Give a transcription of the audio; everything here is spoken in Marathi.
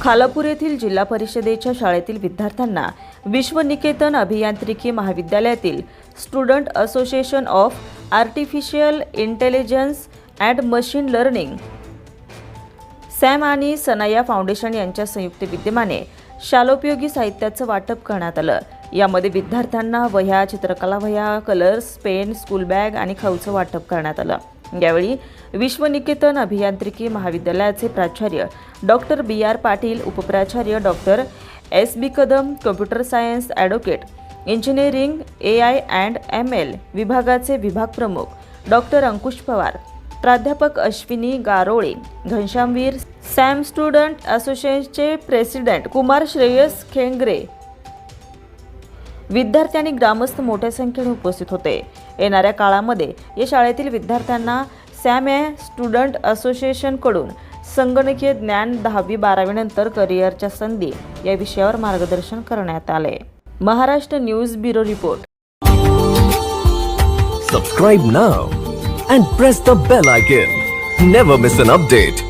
खालापूर येथील जिल्हा परिषदेच्या शाळेतील विद्यार्थ्यांना विश्वनिकेतन अभियांत्रिकी महाविद्यालयातील student association of artificial intelligence and machine learning SAM आणि सनाया फाउंडेशन यांच्या संयुक्त विद्यमाने शालोपयोगी साहित्याचं वाटप करण्यात आलं. यामध्ये विद्यार्थ्यांना वह्या चित्रकला वह्या कलर्स पेन स्कूल बॅग आणि खाऊचं वाटप करण्यात आलं. यावेळी विश्वनिकेतन अभियांत्रिकी महाविद्यालयाचे प्राचार्य doctor B R Patil उपप्राचार्य doctor S B Kadam computer science advocate engineering A I and M L विभागाचे विभाग प्रमुख डॉक्टर अंकुश पवार प्राध्यापक अश्विनी गारोळे घनश्यामवीर सॅम स्टुडंट असोसिएशनचे प्रेसिडेंट कुमार श्रेयस खेंगरे विद्यार्थी आणि ग्रामस्थ मोठ्या संख्येने उपस्थित होते. येणाऱ्या काळामध्ये या शाळेतील विद्यार्थ्यांना सॅम ए स्टुडंट असोसिएशनकडून संगणकीय ज्ञान दहावी बारावीनंतर करिअरच्या संधी या विषयावर मार्गदर्शन करण्यात आले. Maharashtra news bureau report. Subscribe now and press the bell icon never miss an update